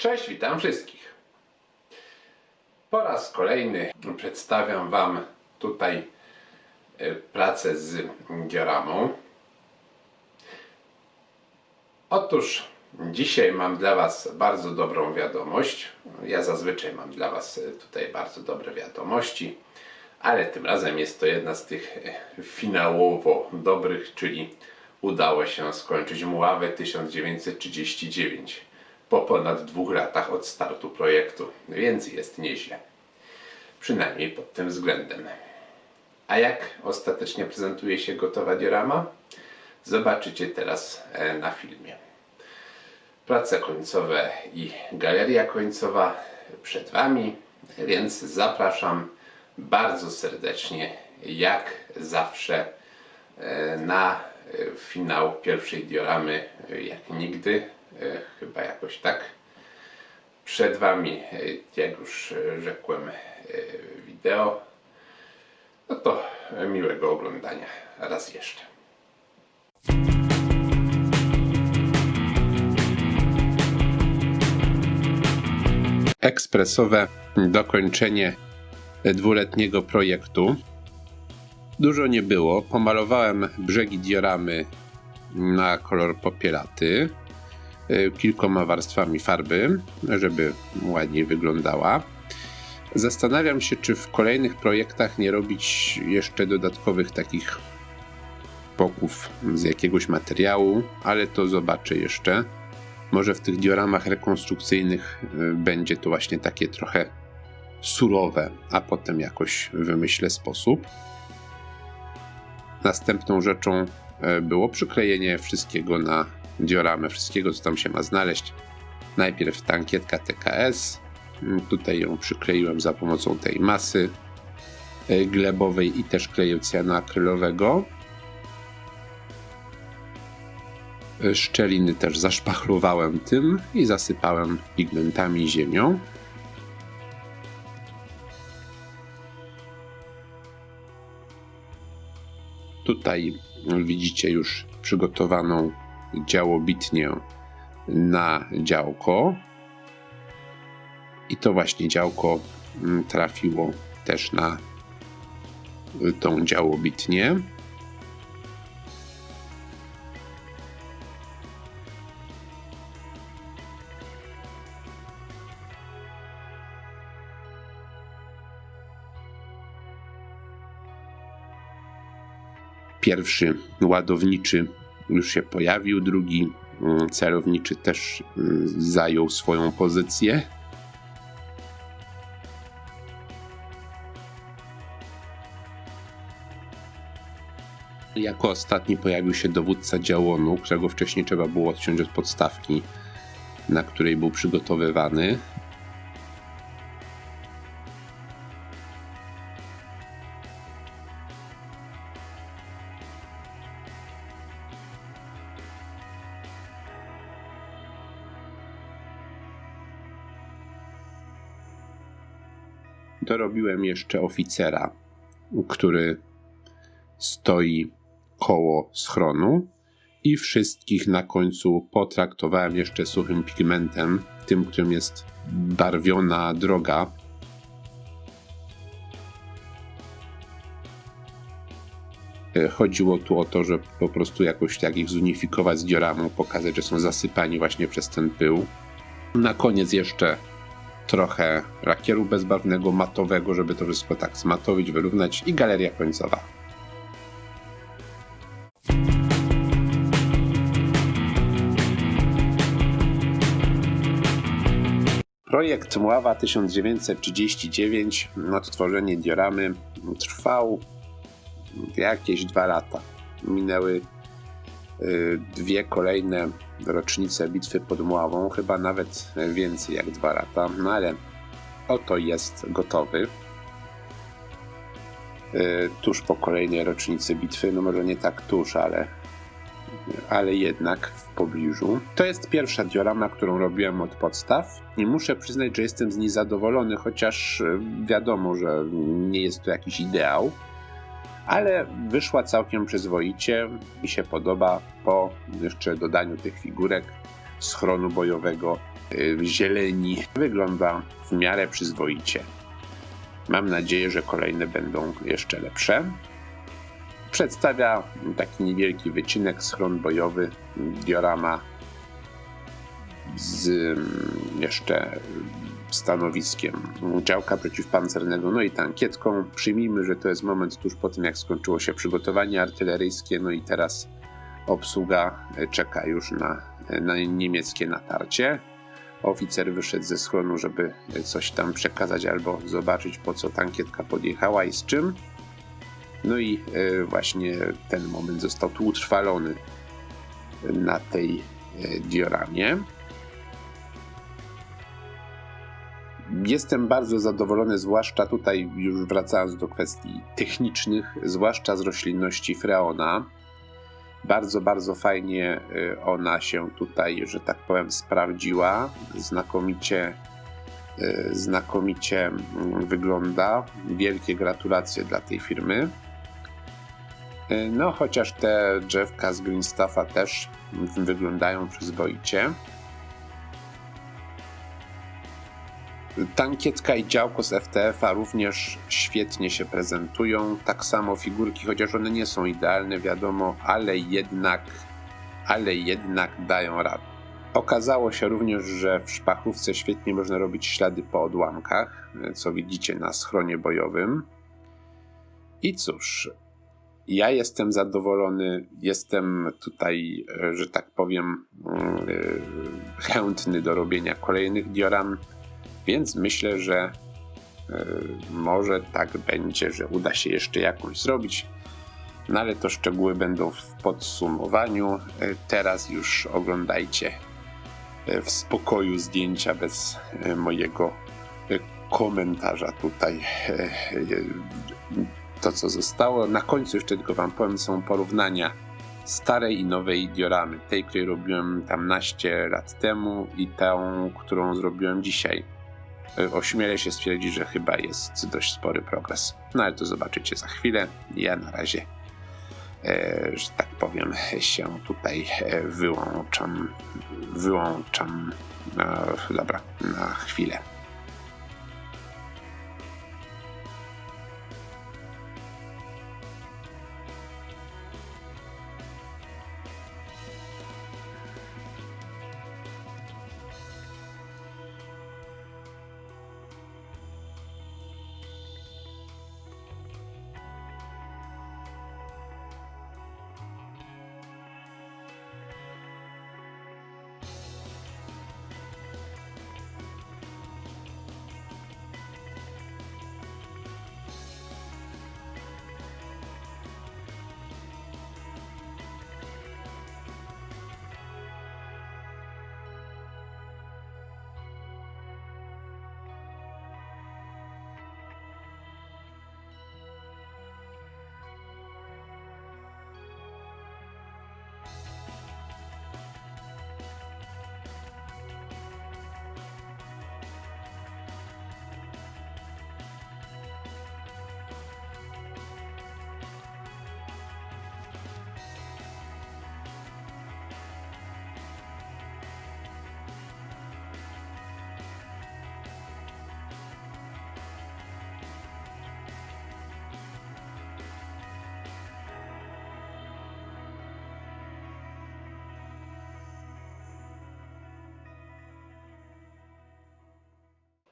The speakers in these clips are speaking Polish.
Cześć, witam wszystkich. Po raz kolejny przedstawiam Wam tutaj e, pracę z dioramą. Otóż dzisiaj mam dla Was bardzo dobrą wiadomość. Ja zazwyczaj mam dla Was e, tutaj bardzo dobre wiadomości, ale tym razem jest to jedna z tych e, finałowo dobrych, czyli udało się skończyć Muławę 1939 po ponad dwóch latach od startu projektu, więc jest nieźle. Przynajmniej pod tym względem. A jak ostatecznie prezentuje się gotowa diorama? Zobaczycie teraz e, na filmie. Prace końcowe i galeria końcowa przed Wami, więc zapraszam bardzo serdecznie, jak zawsze, e, na e, finał pierwszej dioramy, jak nigdy, chyba jakoś tak. Przed Wami, e, jak już e, rzekłem, e, wideo. No to e, miłego oglądania raz jeszcze. Ekspresowe dokończenie dwuletniego projektu. Dużo nie było. Pomalowałem brzegi dioramy na kolor popielaty kilkoma warstwami farby, żeby ładniej wyglądała. Zastanawiam się, czy w kolejnych projektach nie robić jeszcze dodatkowych takich boków z jakiegoś materiału, ale to zobaczę jeszcze. Może w tych dioramach rekonstrukcyjnych y, będzie to właśnie takie trochę surowe, a potem jakoś wymyślę sposób. Następną rzeczą e, było przyklejenie wszystkiego na dioramę, wszystkiego co tam się ma znaleźć. Najpierw tankietka TKS. Mm, Tutaj ją przykleiłem za pomocą tej masy e, glebowej i też kleju cyanoakrylowego. E, Szczeliny też zaszpachlowałem tym i zasypałem pigmentami ziemią. Tutaj widzicie już przygotowaną działobitnię na działko. I to właśnie działko mm, trafiło też na tą działobitnię. Pierwszy ładowniczy już się pojawił, drugi mm, celowniczy też mm, zajął swoją pozycję. Jako ostatni pojawił się dowódca działonu, którego wcześniej trzeba było odciąć od podstawki, na której był przygotowywany. Dorobiłem jeszcze oficera, który stoi koło schronu i wszystkich na końcu potraktowałem jeszcze suchym pigmentem, tym, którym jest barwiona droga. E, Chodziło tu o to, że po prostu jakoś tak ich zunifikować z dioramą, pokazać, że są zasypani właśnie przez ten pył. Na koniec jeszcze trochę lakieru bezbarwnego, matowego, żeby to wszystko tak zmatowić, wyrównać i galeria końcowa. Projekt Mława 1939, odtworzenie dioramy, trwał jakieś dwa lata. Minęły dwie kolejne rocznice bitwy pod Mławą, chyba nawet więcej jak dwa lata, no ale oto jest gotowy. Y, Tuż po kolejnej rocznicy bitwy, no może nie tak tuż, ale, ale jednak w pobliżu. To jest pierwsza diorama, którą robiłem od podstaw i muszę przyznać, że jestem z niej zadowolony, chociaż y, wiadomo, że nie jest to jakiś ideał ale wyszła całkiem przyzwoicie. Mi się podoba po jeszcze dodaniu tych figurek schronu bojowego y, zieleni. Wygląda w miarę przyzwoicie. Mam nadzieję, że kolejne będą jeszcze lepsze. Przedstawia taki niewielki wycinek, schron bojowy, diorama z mm, jeszcze stanowiskiem działka przeciwpancernego, no i tankietką. Przyjmijmy, że to jest moment tuż po tym, jak skończyło się przygotowanie artyleryjskie, no i teraz obsługa czeka już na, na niemieckie natarcie. Oficer wyszedł ze schronu, żeby coś tam przekazać albo zobaczyć, po co tankietka podjechała i z czym. No i e, właśnie ten moment został tu utrwalony na tej e, dioramie. Jestem bardzo zadowolony, zwłaszcza tutaj, już wracając do kwestii technicznych, zwłaszcza z roślinności freona. Bardzo, bardzo fajnie y, ona się tutaj, że tak powiem, sprawdziła. Znakomicie, y, znakomicie mm, wygląda. Wielkie gratulacje dla tej firmy. Y, No, chociaż te drzewka z Greenstaffa też wyglądają przyzwoicie. Tankietka i działko z FTF-a również świetnie się prezentują. Tak samo figurki, chociaż one nie są idealne, wiadomo, ale jednak, ale jednak dają radę. Okazało się również, że w szpachówce świetnie można robić ślady po odłamkach, co widzicie na schronie bojowym. I cóż, ja jestem zadowolony, jestem tutaj, e, że tak powiem, mm, e, chętny do robienia kolejnych dioram. Więc myślę, że y, może tak będzie, że uda się jeszcze jakąś zrobić. No ale to szczegóły będą w podsumowaniu. Y, teraz już oglądajcie y, w spokoju zdjęcia bez mojego komentarza tutaj. To co zostało. Na końcu jeszcze tylko wam powiem, są porównania starej i nowej dioramy. Tej, której robiłem tam naście lat temu i tą, którą zrobiłem dzisiaj ośmielę się stwierdzić, że chyba jest dość spory progres. No ale to zobaczycie za chwilę. Ja na razie, e, że tak powiem, się tutaj e, wyłączam. Wyłączam. E, dobra, na chwilę.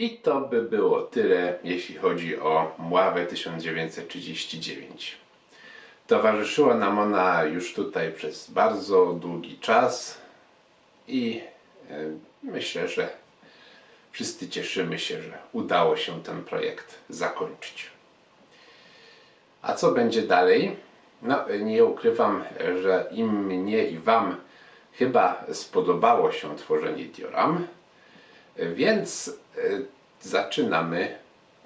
I to by było tyle, jeśli chodzi o Mławę 1939. Towarzyszyła nam ona już tutaj przez bardzo długi czas i e, myślę, że wszyscy cieszymy się, że udało się ten projekt zakończyć. A co będzie dalej? No, nie ukrywam, że im mnie i Wam chyba spodobało się tworzenie dioram, więc y, zaczynamy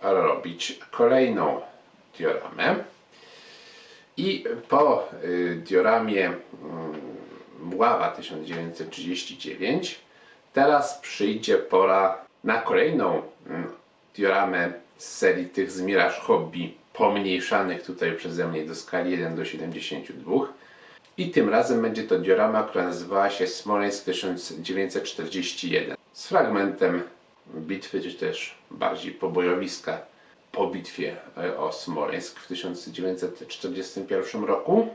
robić kolejną dioramę. I po y, dioramie mm, Mława 1939 teraz przyjdzie pora na kolejną mm, dioramę z serii tych z Mirage Hobby pomniejszanych tutaj przeze mnie do skali 1 do 72. I tym razem będzie to diorama, która nazywała się Smoleńsk 1941. z fragmentem bitwy, czy też bardziej pobojowiska po bitwie e, o Smoleńsk w 1941 roku.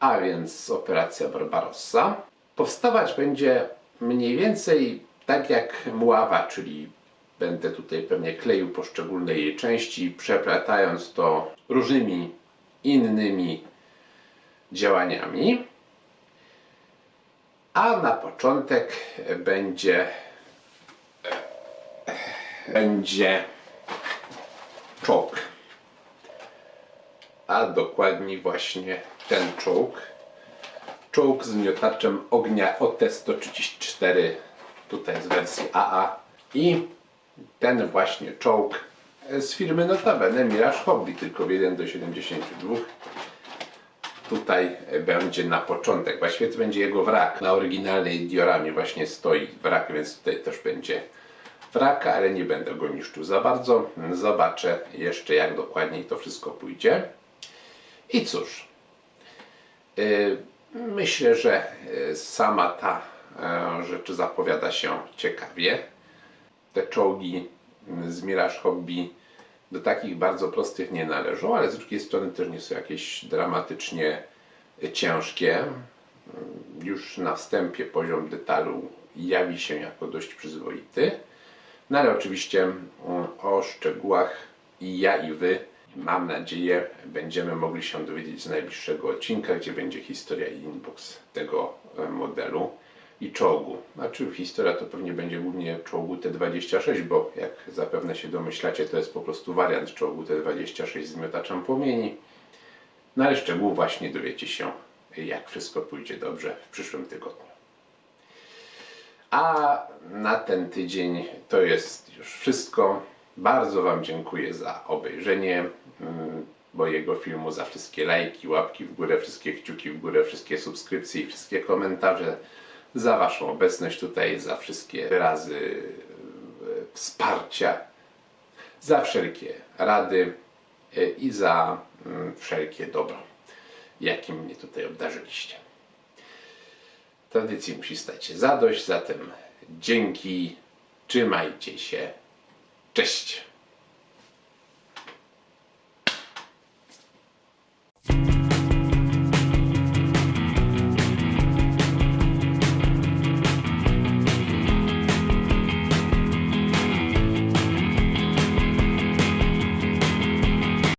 A więc operacja Barbarossa. Powstawać będzie mniej więcej tak jak Muława, czyli będę tutaj pewnie kleił poszczególne jej części, przeplatając to różnymi innymi działaniami. A na początek będzie będzie czołg. A dokładniej właśnie ten czołg. Czołg z miotaczem ognia OT-134 tutaj z wersji AA i ten właśnie czołg z firmy notabene Mirage Hobby, tylko w 1 do 72 tutaj będzie na początek. Właściwie to będzie jego wrak. Na oryginalnej dioramie właśnie stoi wrak, więc tutaj też będzie wrak, ale nie będę go niszczył za bardzo. Zobaczę jeszcze jak dokładniej to wszystko pójdzie. I cóż, yy, myślę, że yy, sama ta yy, rzecz zapowiada się ciekawie. Te czołgi z Mirage Hobby do takich bardzo prostych nie należą, ale z drugiej strony też nie są jakieś dramatycznie ciężkie. Już na wstępie poziom detalu jawi się jako dość przyzwoity. No ale oczywiście mm, o szczegółach i ja i Wy, mam nadzieję, będziemy mogli się dowiedzieć z najbliższego odcinka, gdzie będzie historia i inbox tego e, modelu i czołgu. Znaczy historia to pewnie będzie głównie czołgu T-26, bo jak zapewne się domyślacie, to jest po prostu wariant czołgu T-26 z miotaczem płomieni. No ale właśnie dowiecie się, jak wszystko pójdzie dobrze w przyszłym tygodniu. A na ten tydzień to jest już wszystko. Bardzo Wam dziękuję za obejrzenie mm, mojego filmu, za wszystkie lajki, łapki w górę, wszystkie kciuki w górę, wszystkie subskrypcje i wszystkie komentarze, za Waszą obecność tutaj, za wszystkie wyrazy e, wsparcia, za wszelkie rady e, i za mm, wszelkie dobro, jakim mnie tutaj obdarzyliście. Tradycji musi stać się zadość, zatem dzięki, trzymajcie się, cześć!